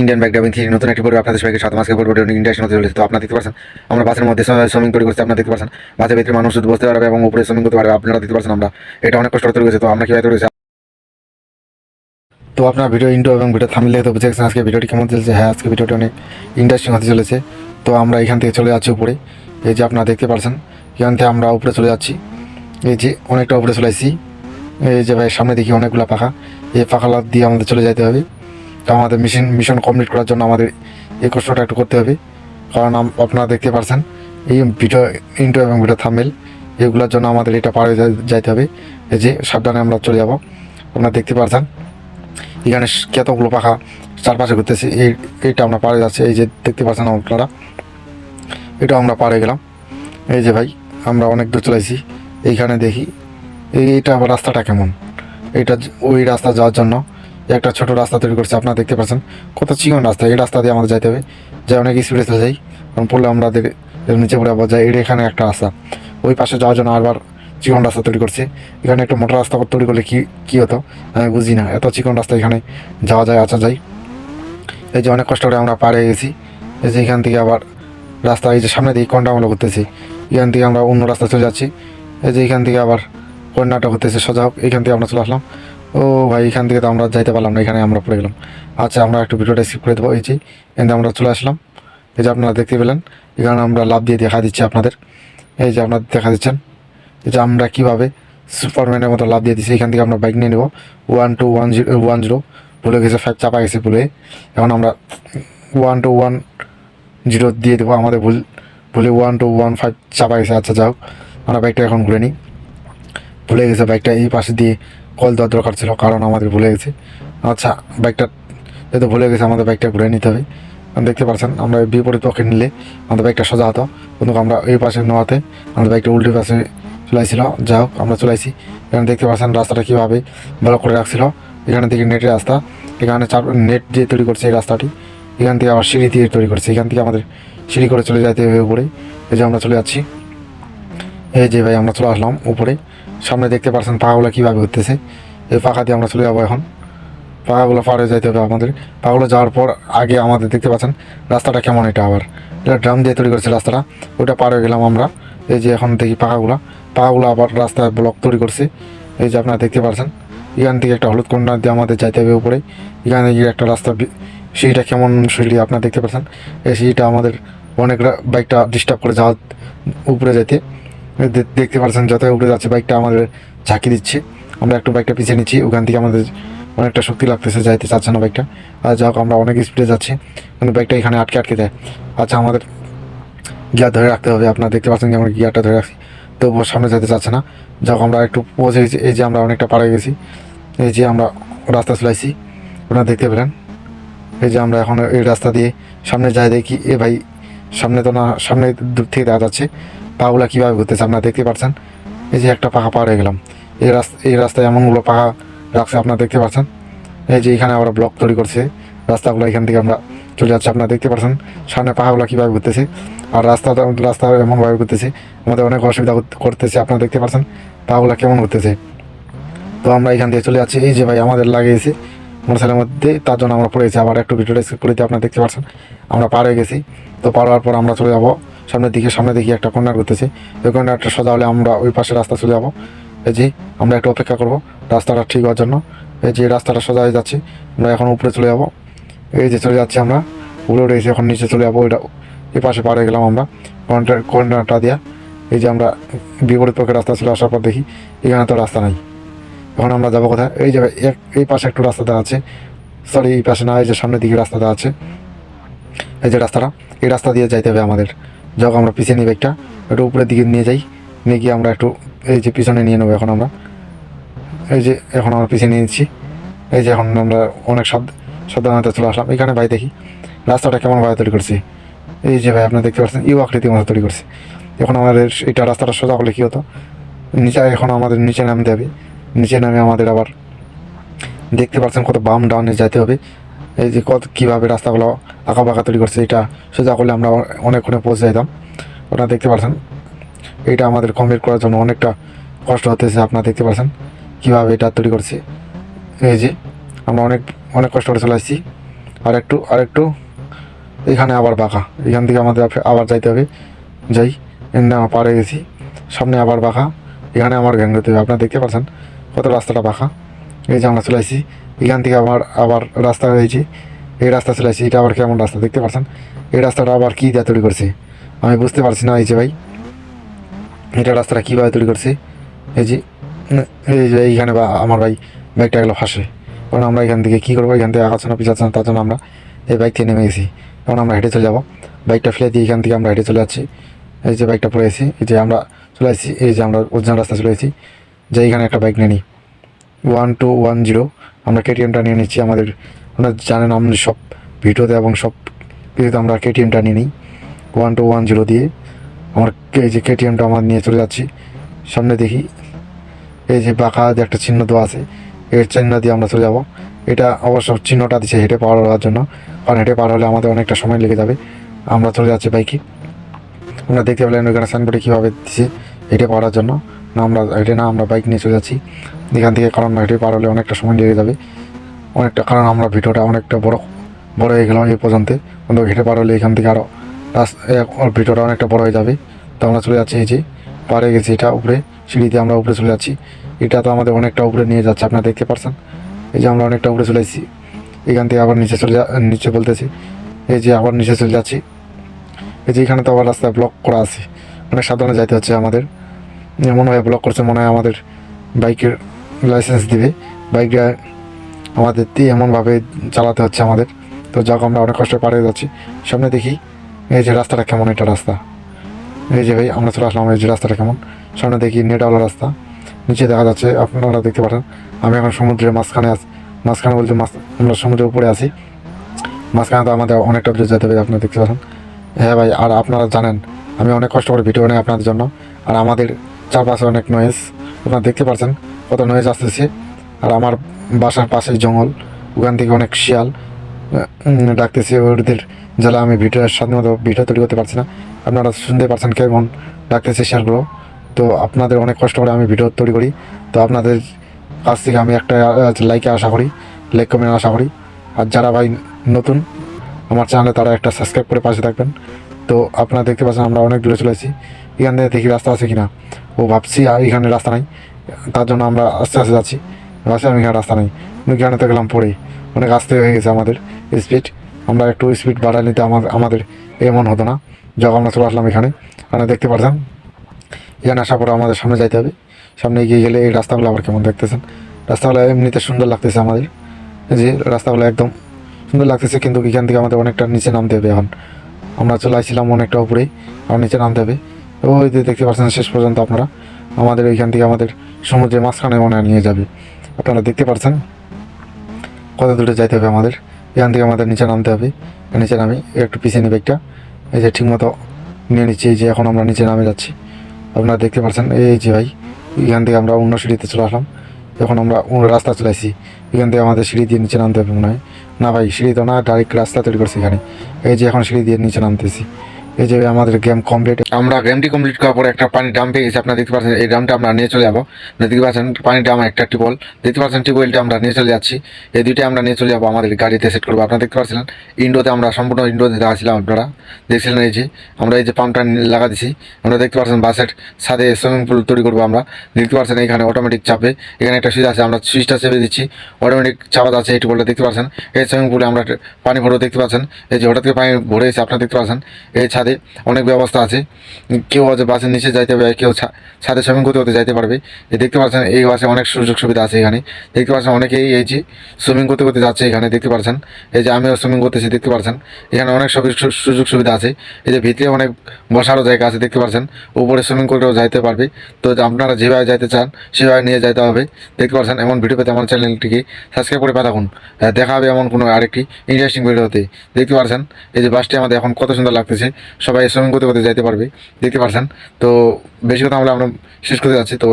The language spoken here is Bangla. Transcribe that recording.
ইন্ডিয়ান ড্রাইভিং থ্রি নতুন একটি পর্বে আপনাদের সবাইকে সাত মাসকে পর্বে ইন্ডিয়ান হতে চলেছে তো আপনারা দেখতে পাচ্ছেন, আমরা বাসের মধ্যে সুইমিং তৈরি করছি, আপনারা দেখতে পাচ্ছেন, বাসের ভিতরে মানুষ শুধু বসতে পারবে এবং উপরে সুইমিং করতে পারবে। আপনারা দেখতে পাচ্ছেন আমরা, এটা অনেক কষ্ট তৈরি করেছে তো আমরা কীভাবে তৈরি তো আপনার ভিডিও ইন্টো এবং ভিডিও থামিলে তো বুঝে গেছেন আজকে ভিডিওটি কেমন চলছে। হ্যাঁ আজকে ভিডিওটি অনেক ইন্টারেস্টিং হতে চলেছে। তো আমরা এখান থেকে চলে যাচ্ছি উপরে। এই যে আপনারা দেখতে পাচ্ছেন, এখান থেকে আমরা উপরে চলে যাচ্ছি। এই যে অনেকটা উপরে চলে আসছি। এই যে ভাই, সামনে দেখি অনেকগুলো পাখা। এই পাখা লাদ দিয়ে আমাদের চলে যেতে হবে। তো আমাদের মিশন মিশন কমপ্লিট করার জন্য আমাদের এই কষ্টটা একটু করতে হবে। কারণ আপনারা দেখতে পারছেন, এই ভিডিও ইন্টো এবং ভিডিও থামেল এগুলোর জন্য আমাদের এটা পাড়ে যাইতে হবে। এই যে, সাবধানে আমরা চলে যাব। আপনারা দেখতে পারছেন, এখানে কতগুলো পাখা চারপাশে ঘুরতেছে। এই এইটা আমরা পাড়ে যাচ্ছে। এই যে, দেখতে পাচ্ছেন আপনারা এটা আমরা পাড়ে গেলাম। এই যে ভাই, আমরা অনেক দূর চলেছি এইখানে দেখি, এই- এইটা আবার রাস্তাটা কেমন? এটা ওই রাস্তা যাওয়ার জন্য একটা ছোট রাস্তা তৈরি করছে, আপনারা দেখতে পাচ্ছেন। কত চিকন রাস্তা, এই রাস্তা দিয়ে আমাদের যাইতে হবে। যাই, অনেক স্পিডে চলে যাই। কারণ পড়লে আমাদের নিচে পড়ে আবার যাই এটা এখানে একটা রাস্তা। ওই পাশে যাওয়ার জন্য আবার চিকন রাস্তা তৈরি করছে। এখানে একটা মোটর রাস্তা তৈরি করলে কী কী হতো? আমি বুঝি না। এত চিকন রাস্তা এখানে যাওয়া যায়, আসা যায়। এই যে অনেক কষ্ট করে আমরা হয়ে গেছি। এই যে এখান থেকে আবার রাস্তা, এই যে সামনে দিকে কন্ডা আমরা করতেছি। এখান থেকে আমরা অন্য রাস্তা চলে যাচ্ছি। এই যে এখান থেকে আবার কন্যাটা করতেছে, সোজা হোক, এখান থেকে আমরা চলে আসলাম। ও ভাই, এখান থেকে তো আমরা যাইতে পারলাম না, এখানে আমরা পড়ে গেলাম। আচ্ছা আমরা একটু ভিডিওটা স্কিপ করে দেবো, এই যে এখান আমরা চলে আসলাম। এই যে আপনারা দেখতে পেলেন, এখানে আমরা লাভ দিয়ে দেখা দিচ্ছি আপনাদের। এই যে আপনারা দেখা দিচ্ছেন যে আমরা কীভাবে সুপারম্যানের মতো লাভ দিয়ে দিচ্ছি, এখান থেকে আমরা বাইক নিয়ে নেব। One two one zero one zero ভুলে গেছে ফাইভ চাপা গেছে ভুলে। এখন আমরা ওয়ান টু ওয়ান জিরো দিয়ে দেবো, আমাদের ভুল, ভুলে ওয়ান টু ওয়ান ফাইভ চাপা গেছে। আচ্ছা যাও আমরা বাইকটা এখন ঘুরে নিই। ভুলে গেছে বাইকটা এই পাশে দিয়ে কল দেওয়ার দরকার ছিল, কারণ আমাদের ভুলে গেছে। আচ্ছা বাইকটা যেহেতু ভুলে গেছে, আমাদের বাইকটা ঘুরে নিতে হবে। দেখতে পাচ্ছেন, আমরা বিপরীত পক্ষে নিলে আমাদের বাইকটা সোজা হতো। কিন্তু আমরা এই পাশে নেওয়াতে আমাদের বাইকটা উল্টো পাশে চলাইছিল। যা হোক, আমরা চলাইছি। এখানে দেখতে পাচ্ছেন রাস্তাটা কীভাবে ব্লক করে রাখছিল। এখানে থেকে নেটের রাস্তা, এখানে চার নেট দিয়ে তৈরি করছে এই রাস্তাটি। এখান থেকে আবার সিঁড়ি দিয়ে তৈরি করছে। এখান থেকে আমাদের সিঁড়ি করে চলে যাইতে হবে উপরে। এই যে আমরা চলে যাচ্ছি। এই যে ভাই, আমরা চলে আসলাম উপরে। সামনে দেখতে পারছেন পাখাগুলো কীভাবে ঘুরতেছে এই পাখা দিয়ে আমরা চলে যাব এখন। পাখাগুলো পাড়ে যাইতে হবে আমাদের। পাখাগুলো যাওয়ার পর আগে আমাদের দেখতে পাচ্ছেন রাস্তাটা কেমন এটা আবার। এটা ড্রাম দিয়ে তৈরি করছে রাস্তাটা। ওটা পার হয়ে গেলাম আমরা। এই যে এখন দেখি পাখাগুলো পাখাগুলো আবার রাস্তায় ব্লক তৈরি করছে। এই যে আপনারা দেখতে পাচ্ছেন, এখান থেকে একটা হলুদ কন্যা দিয়ে আমাদের যাইতে হবে উপরে। এখানে গিয়ে একটা রাস্তা সিঁড়িটা কেমন সিঁড়ি আপনারা দেখতে পাচ্ছেন। এই সিঁড়িটা আমাদের অনেকরা বাইকটা ডিস্টার্ব করে যাওয়া উপরে যেতে দেখতে পাচ্ছেন যত উপরে যাচ্ছে বাইকটা আমাদের ঝাঁকি দিচ্ছে। আমরা একটু বাইকটা পিছিয়ে নিচ্ছি, ওখান থেকে আমাদের অনেকটা শক্তি লাগতেছে, যাইতে চাচ্ছে না বাইকটা আর যাক, আমরা অনেক স্পিডে যাচ্ছি, কিন্তু বাইকটা এখানে আটকে আটকে দেয় আচ্ছা আমাদের গিয়ার ধরে রাখতে হবে, আপনারা দেখতে পাচ্ছেন যে আমরা গিয়ারটা ধরে রাখছি। তবুও সামনে যেতে চাচ্ছে না। যখন আমরা একটু পৌঁছে গেছি, এই যে আমরা অনেকটা পাড়ে গেছি, এই যে আমরা রাস্তা চলাইছি, আপনারা দেখতে পেলেন। এই যে আমরা এখন এই রাস্তা দিয়ে সামনে যাই দেখি, এ ভাই সামনে তো না, সামনে দূর থেকে দেখা যাচ্ছে। পাগুলা কীভাবে ঘুরতেছে আপনারা দেখতে পাচ্ছেন? এই যে একটা পাখা পার হয়ে গেলাম। এই রাস্তা, এই রাস্তায় এমনগুলো পাখা রাখছে, আপনারা দেখতে পাচ্ছেন? এই যে এখানে আবার ব্লক তৈরি করছে। রাস্তাগুলো এখান থেকে আমরা চলে যাচ্ছি, আপনারা দেখতে পাচ্ছেন? সামনে পাহাগুলো কীভাবে ঘুরতেছে? আর রাস্তা রাস্তা এমনভাবে ঘুরতেছে, আমাদের অনেক অসুবিধা করতেছে, আপনারা দেখতে পাচ্ছেন? পাহাগুলো কেমন ঘুরতেছে? তো আমরা এখান থেকে চলে যাচ্ছি। এই যে ভাই, আমাদের লাগিয়েছে। মোটরসাইকেলের মধ্যে, তার জন্য আমরা পড়েছি। আবার একটু ভিডিওটা করে দিয়ে আপনারা দেখতে পাচ্ছেন? আমরা পার হয়ে গেছি। তো পার হওয়ার পর আমরা চলে যাব। সামনের দিকে সামনে দিকে একটা কর্নার করতেছে ওই কর্নারটা সোজা হলে আমরা ওই পাশে রাস্তা চলে যাব। এই যে, আমরা একটু অপেক্ষা করব। রাস্তাটা ঠিক হওয়ার জন্য। এই যে, রাস্তাটা সোজা হয়ে যাচ্ছে। আমরা এখন উপরে চলে যাব। এই যে, চলে যাচ্ছি আমরা। উপরে উঠে এখন নিচে চলে যাব। ওইটা এই পাশে পার হয়ে গেলাম আমরা। কর্নার কর্নারটা দেওয়া এই যে, আমরা বিপরীত পক্ষে রাস্তা চলে আসার পর দেখি, এখানে তো রাস্তা নাই। এখন আমরা যাব কোথায়? এই যে, এক- এই পাশে একটু রাস্তা দেওয়া আছে। সরি এই পাশে না, এই যে সামনের দিকে রাস্তা দেওয়া আছে। এই যে রাস্তাটা, এই রাস্তা দিয়ে যাইতে হবে আমাদের। যখন আমরা পিছিয়ে নিই বাইকটা একটু উপরের দিকে নিয়ে যাই। নিয়ে গিয়ে আমরা একটু এই যে পিছনে নিয়ে নেব এখন আমরা। এই যে এখন আমরা পিছিয়ে নিয়ে নিচ্ছি। এই যে এখন আমরা অনেক সাব সাবধানতা চলে আসলাম। এখানে ভাই দেখি, রাস্তাটা কেমন ভাবে তৈরি করছে। এই যে ভাই, আপনারা দেখতে পাচ্ছেন ইউ আকৃতির মতো তৈরি করছে। এখন আমাদের এটা রাস্তাটা সোজা হলে কী হতো? নিচে, এখন আমাদের নিচে নামতে হবে। নিচে নামে আমাদের আবার দেখতে পাচ্ছেন কত বাম ডাউনে যেতে হবে। এই যে কত কীভাবে রাস্তাগুলো আঁকা বাঁকা তৈরি করছে এটা, সোজা করলে আমরা অনেকক্ষণে পৌঁছে যেতাম। ওটা দেখতে পাচ্ছেন এটা আমাদের কমপ্লিট করার জন্য অনেকটা কষ্ট হতেছে, আপনারা দেখতে পাচ্ছেন কীভাবে এটা তৈরি করছে। এই যে আমরা অনেক অনেক কষ্ট করে চলে আসছি। আর একটু আর একটু এখানে আবার বাঁকা। এখান থেকে আমাদের আবার যাইতে হবে। যাই এখানে আমার পাড়ে গেছি। সামনে আবার বাঁকা। এখানে আমার গ্যাং হতে হবে। আপনারা দেখতে পাচ্ছেন কত রাস্তাটা বাঁকা। এই যে আমরা চলে আসছি। এখান থেকে আবার আবার রাস্তা হয়েছে। এই রাস্তা চলে আসছি। এটা আবার কেমন রাস্তা দেখতে পাচ্ছেন এই রাস্তাটা আবার কী দিয়ে তৈরি করছে? আমি বুঝতে পারছি না, এই যে ভাই। এটা রাস্তাটা কীভাবে তৈরি করছে? এই যে এই যে এইখানে বা আমার ভাই বাইকটা গেলো ফাঁসে। কারণ আমরা এখান থেকে কী করব? এখান থেকে আগাচ্ছে না, পিছাচ্ছে না, তার জন্য আমরা এই বাইক থেকে নেমে গেছি। কারণ আমরা হেঁটে চলে যাব। বাইকটা ফেলে দিয়ে এখান থেকে আমরা হেঁটে চলে যাচ্ছি। এই যে বাইকটা পড়ে গেছি এই যে আমরা চলে আসছি। এই যে আমরা অরিজিনাল রাস্তা চলে এসেছি। যে এইখানে একটা বাইক নিয়ে নিই। ওয়ান টু ওয়ান জিরো আমরা কেটিএমটা নিয়ে নিচ্ছি, আমাদের, আপনারা জানেন আমরা সব ভিডিওতে এবং সব কিছুতে আমরা কেটিএমটা নিয়ে নিই। ওয়ান টু ওয়ান জিরো দিয়ে আমার এই যে কেটিএমটা আমার নিয়ে চলে যাচ্ছি। সামনে দেখি, এই যে বাঁকা যে একটা চিহ্ন দেওয়া আছে এর চিহ্ন দিয়ে আমরা চলে যাব। এটা অবশ্য চিহ্নটা দিচ্ছে হেঁটে পার হওয়ার জন্য, কারণ হেঁটে পার হলে আমাদের অনেকটা সময় লেগে যাবে। আমরা চলে যাচ্ছি বাইকে আমরা দেখতে পেলেন ওইখানে সাইনবোর্ডে কীভাবে দিচ্ছে হেঁটে পাওয়ার জন্য। আমরা হেঁটে না, আমরা বাইক নিয়ে চলে যাচ্ছি। এখান থেকে কারণ হেঁটে পার হলে অনেকটা সময় লেগে যাবে। অনেকটা কারণ আমরা ভিডিওটা অনেকটা বড় বড় হয়ে গেলাম এই পর্যন্ত। কিন্তু হেঁটে পার হলে এখান থেকে আরও রাস্তা ভিডিওটা অনেকটা বড় হয়ে যাবে। তো আমরা চলে যাচ্ছি এই যে, পারে গেছি এটা উপরে, সিঁড়িতে আমরা উপরে চলে যাচ্ছি। এটা তো আমাদের অনেকটা উপরে নিয়ে যাচ্ছে, আপনারা দেখতে পারছেন। এই যে আমরা অনেকটা উপরে চলে এসেছি। এখান থেকে আবার নিচে চলে নিচে বলতেছি। এই যে আবার নিচে চলে যাচ্ছি। এই যে এখানে তো আবার রাস্তা ব্লক করা আছে। অনেক সাবধানে যাইতে হচ্ছে আমাদের। মনে হয় ব্লক করছে, মনে হয় আমাদের বাইকের লাইসেন্স দিবে। বাইকটা আমাদের দিয়ে এমনভাবে চালাতে হচ্ছে আমাদের। তো যাক, আমরা অনেক কষ্টে পাড়ে যাচ্ছি। সামনে দেখি, এই যে রাস্তাটা কেমন এটা রাস্তা। এই যে ভাই, আমরা চলে আসলাম, এই যে রাস্তাটা কেমন। সামনে দেখি নেটওয়ালা রাস্তা। নিচে দেখা যাচ্ছে, আপনারা দেখতে পারেন। আমি এখন সমুদ্রের মাঝখানে আছি। মাঝখানে বলতে মাছ আমরা সমুদ্রের উপরে আছি। মাঝখানে তো আমাদের অনেকটা দূরে যেতে হবে, আপনারা দেখতে পারেন। হ্যাঁ ভাই, আর আপনারা জানেন, আমি অনেক কষ্ট করে ভিডিও বানাই আপনাদের জন্য। আর আমাদের চারপাশে অনেক নয়েজ আপনারা দেখতে পাচ্ছেন কত নয়েজ আসতেছে। আর আমার বাসার পাশে জঙ্গল, ওখান থেকে অনেক শিয়াল ডাকতেছে ওদের জ্বালা। আমি ভিডিওর সাথে মতো ভিডিও তৈরি করতে পারছি না। আপনারা শুনতে পারছেন কেমন ডাকতেছে শিয়ালগুলো। তো আপনাদের অনেক কষ্ট করে আমি ভিডিও তৈরি করি। তো আপনাদের কাছ থেকে আমি একটা লাইকে আশা করি লাইক কমেন্ট আশা করি। আর যারা ভাই নতুন, আমার চ্যানেলে তারা একটা সাবস্ক্রাইব করে পাশে থাকবেন। তো আপনারা দেখতে পাচ্ছেন আমরা অনেক দূরে চলে এখান থেকে দেখি রাস্তা আছে কিনা? ও ভাবছি, আর এখানে রাস্তা নাই। তার জন্য আমরা আস্তে আস্তে যাচ্ছি। ভাবছি আমি এখানে রাস্তা নেই। এখানে তো গেলাম পড়ে অনেক আস্তে হয়ে গেছে আমাদের স্পিড আমরা একটু স্পিড বাড়াই নিতে আমার, আমাদের এমন হতো না। যখন আমরা চলে আসলাম এখানে। আপনারা দেখতে পারতাম এখানে আসার পরে আমাদের সামনে যাইতে হবে। সামনে এগিয়ে গেলে এই রাস্তাগুলো আবার কেমন দেখতেছেন? রাস্তাগুলো এমনিতে সুন্দর লাগতেছে আমাদের। যে রাস্তাগুলো একদম সুন্দর লাগতেছে, কিন্তু এখান থেকে আমাদের অনেকটা নিচে নামতে হবে এখন। আমরা চলে আসছিলাম অনেকটা উপরেই আর নিচে নামতে হবে। ওই যে দেখতে পাচ্ছেন, শেষ পর্যন্ত আপনারা আমাদের এইখান থেকে আমাদের সমুদ্রের মাঝখানে মনে নিয়ে যাবে। আপনারা দেখতে পাচ্ছেন কত দূরে যাইতে হবে আমাদের। এখান থেকে আমাদের নিচে নামতে হবে। নিচে নামি, একটু পিছিয়ে নেবে একটা। এই যে ঠিকমতো নিয়ে নিচ্ছি, এই যে এখন আমরা নিচে নামে যাচ্ছি। আপনারা দেখতে পাচ্ছেন, এই যে ভাই, এখান থেকে আমরা অন্য সিঁড়িতে চলে আসলাম। এখন আমরা অন্য রাস্তা চলে আসি এখান থেকে আমাদের সিঁড়ি দিয়ে নিচে নামতে হবে মনে হয়। না ভাই, সিঁড়ি তো না ডাইরেক্ট রাস্তা তৈরি করছি এখানে। এই যে এখন সিঁড়ি দিয়ে নিচে নামতেছি। এই যে আমাদের গেম কমপ্লিট আমরা গেমটি কমপ্লিট করার পরে একটা পানির ডাম পেয়ে গেছি। আপনারা দেখতে পাচ্ছেন, এই ডামটা আমরা নিয়ে চলে যাব। দেখতে পাচ্ছেন পানি ডাম একটা টিউবওয়েল দেখতে পাচ্ছেন টিউবওয়েলটা আমরা নিয়ে চলে যাচ্ছি। এই দুইটা আমরা নিয়ে চলে যাব আমাদের গাড়িতে সেট করব। আপনারা দেখতে পাচ্ছিলেন, ইন্ডোতে আমরা সম্পূর্ণ ইন্ডোতে দেখাছিলাম আপনারা। দেখছিলেন এই যে, আমরা এই যে পাম্পটা লাগা দিছি। আমরা দেখতে পাচ্ছেন বাসের সাথে সুইমিং পুল তৈরি করব আমরা। দেখতে পাচ্ছেন এখানে অটোমেটিক চাপে, এখানে একটা সুইচ আছে, আমরা সুইচটা চেপে দিচ্ছি। অটোমেটিক চাপাত আছে এই টিউবওয়েলটা দেখতে পাচ্ছেন। এই সুইমিং পুলে আমরা পানি ভরে দেখতে পাচ্ছেন। এই যে হঠাৎ করে পানি ভরে এসে আপনারা দেখতে পাচ্ছেন। এই ছাদে অনেক ব্যবস্থা আছে। কেউ আছে বাসের নিচে যাইতে পারবে কেউ ছাদে সুইমিং করতে করতে যাইতে পারবে। এই দেখতে পাচ্ছেন, এই বাসে অনেক সুযোগ সুবিধা আছে এখানে। দেখতে পাচ্ছেন, অনেকেই এই যে সুইমিং করতে করতে যাচ্ছে এখানে, দেখতে পাচ্ছেন। এই যে আমিও সুইমিং করতেছি, দেখতে পাচ্ছেন। এখানে অনেক সুযোগ সুবিধা আছে। এই যে ভিতরে অনেক বসারও জায়গা আছে, দেখতে পাচ্ছেন। উপরে সুইমিং করেও যাইতে পারবে। তো আপনারা যেভাবে যাইতে চান, সেভাবে নিয়ে যাইতে হবে। দেখতে পাচ্ছেন, এমন ভিডিও পেতে আমার চ্যানেলটিকে সাবস্ক্রাইব করে পাঠাকুন। দেখা হবে এমন কোনো আরেকটি ইন্টারেস্টিং ভিডিওতে দেখতে পাচ্ছেন, এই যে বাসটি আমাদের এখন কত সুন্দর লাগতেছে। সবাই সুইমিং করতে করতে যাইতে পারবে, দেখতে পারছেন। তো বেশি কথা আমরা আমরা শেষ করতে যাচ্ছি। তো